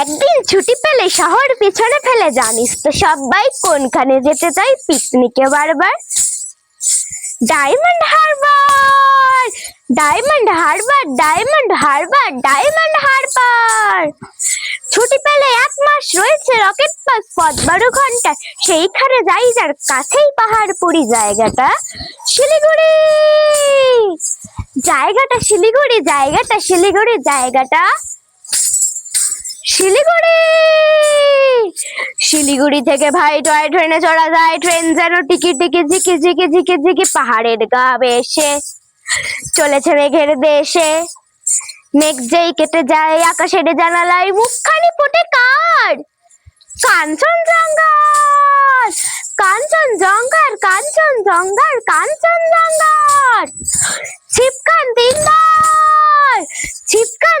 একদিন ছুটি পেলে শহর পিছনে ফেলে জানিস তো, সবাই কোনখানে যেতে চাই পিকনিকে বারবার? ডায়মন্ড হারবার ডায়মন্ড হারবার ডায়মন্ড হারবার ডায়মন্ড হারবার ছুটি পেলে এক মাস রয়েছে রকেট পাস পথ বারো ঘণ্টা সেইখানে যাই যার কাছেই পাহাড় পাহাড়পুরি জায়গাটা, শিলিগুড়ি! জায়গাটা শিলিগুড়ি জায়গাটা শিলিগুড়ি, জায়গাটা শিলিগুড়ি। শিলিগুড়ি থেকে ভাই টয় ট্রেনে চড়া যায়। ট্রেন যেন টিকি টিকি ঝিকি ঝিকি ঝিকি ঝিকি পাহাড়ের গা বেশে চলেছে মেঘের দেশে। মেঘ যেই কেটে যায় আকাশের জানালায় মুখখানি ফোটে কার? কাঞ্চন জঙ্গার কাঞ্চন জঙ্গার কাঞ্চন জঙ্গার কাঞ্চন জঙ্গার ছিপকান তিনবার ছিপকান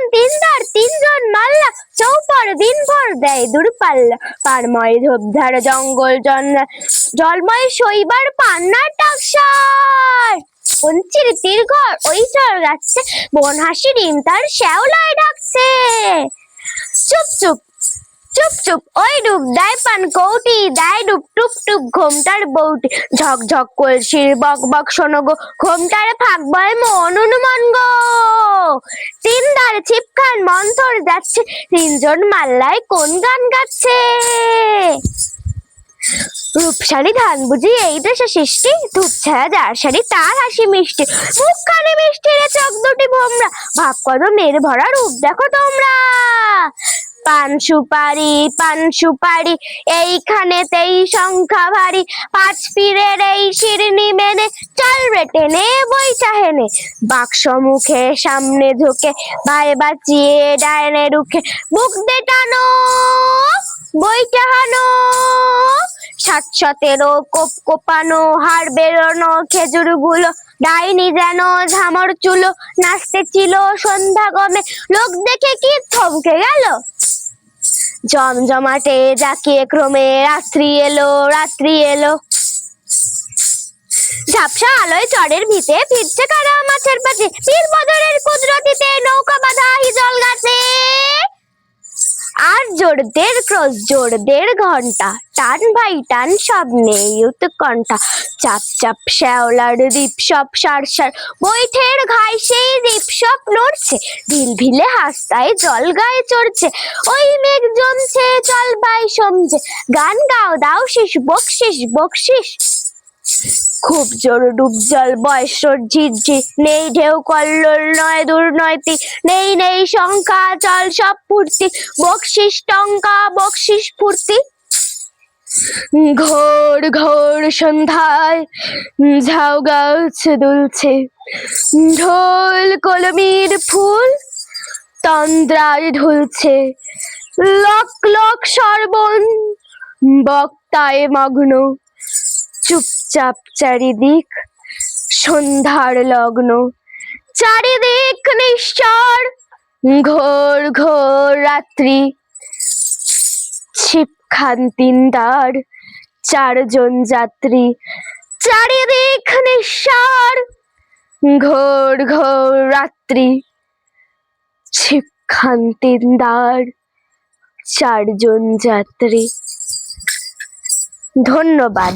মাল্লা, চৌপর দিনভর দেয় দূরপাল্লা পারময় ঝোপঝাড় জঙ্গল জলময় শৈবার পান্নার টাকসার পঞ্চির তীরঘর ওই চর গাচ্ছে বন হাসি ডিম তার শ্যাওলায় ডাকছে। চুপ চুপ চুপ চুপ, ওই ডুব দায় পান কৌটি দায় ডুব, টুপ টুপ, ঘোমটার বউটি ঝক ঝক কলসির বক বক শোনো গো, ঘোমটার ফাঁক বয় মন অনুমান গো। তিন ধারে ছিপখান মন্থর যাচ্ছে, তিনজন মাল্লায় কোন গান গাচ্ছে? রূপসারি ধান বুঝি এই দেশে সৃষ্টি, ধূপ ছায়া যার শাড়ি তার হাসি মিষ্টি। মুখখানে মিষ্টি রে চোখ দুটি ভোমরা, ভাব কত মেয়ের ভরা রূপ দেখো তোমরা। পান সুপারি পান সুপারি এইখানেতেই সংখ্যা ভারী। পাঁচ পীরের এই শিরনি মেনে চল রে টেনে বই চাহেনে বাক্স মুখে সামনে ঝুঁকে ভাই বাঁচিয়ে ডায়নে রুখে। বুক দে টানো বই চাহানো সাত সতেরো কোপ কোপানো, হাড় বেরোনো, খেজুরগুলো ডাইনি যেন ঝামর চুলো, নাচতে ছিল সন্ধ্যা গমে। লোক দেখে কি থমকে গেল? জমজমাটে জাকিয়ে ক্রমে, রাত্রি এলো রাত্রি এলো। ঝাপসা আলোয় চরের ভিতে ফিরছে কারা মাছের পাশে? পীর বদরের কুদরতিতে নৌকা বাঁধা হিজল গাছে। আর জোর দেড় ক্রস জোর দেড় ঘণ্টা টান ভাই টান সব নেই উৎকণ্ঠা। চাপ চাপ শ্যাওলার দ্বীপ সব সার সার, বৈঠের ঘাই নড়ছে। ভিল ভিলে হাস্তায় জল গায়ে চড়ছে। ওই মেঘ জমছে চল ভাই সমঝে গান গাও, দাও শিস বকশিস বকশিস খুব জোর ডুব জল, বয়সর ঝিরঝির। নেই ঢেউ, কল্লোল নয় দুর্নয়তি নেই নেই শঙ্কা চল সব ফুর্তি। বকশিস টঙ্কা বকশিস ফুর্তি। ঘোর ঘোর সন্ধ্যায় ঝাউ গাছ দুলছে। ঢোল কলমির ফুল তন্দ্রায় ঢুলছে। লক লক সর্বণ বক্তায় মগ্ন। চুপচাপ চারিদিক সন্ধ্যার লগ্ন। চারিদিক নিশ্চর ঘোর ঘোর রাত্রি। ছিপ খান তিনদার চারজন যাত্রী। চারিদিক নিঃসার ঘোর ঘোর রাত্রি। ছিপ দ্বার চারজন যাত্রী। ধন্যবাদ।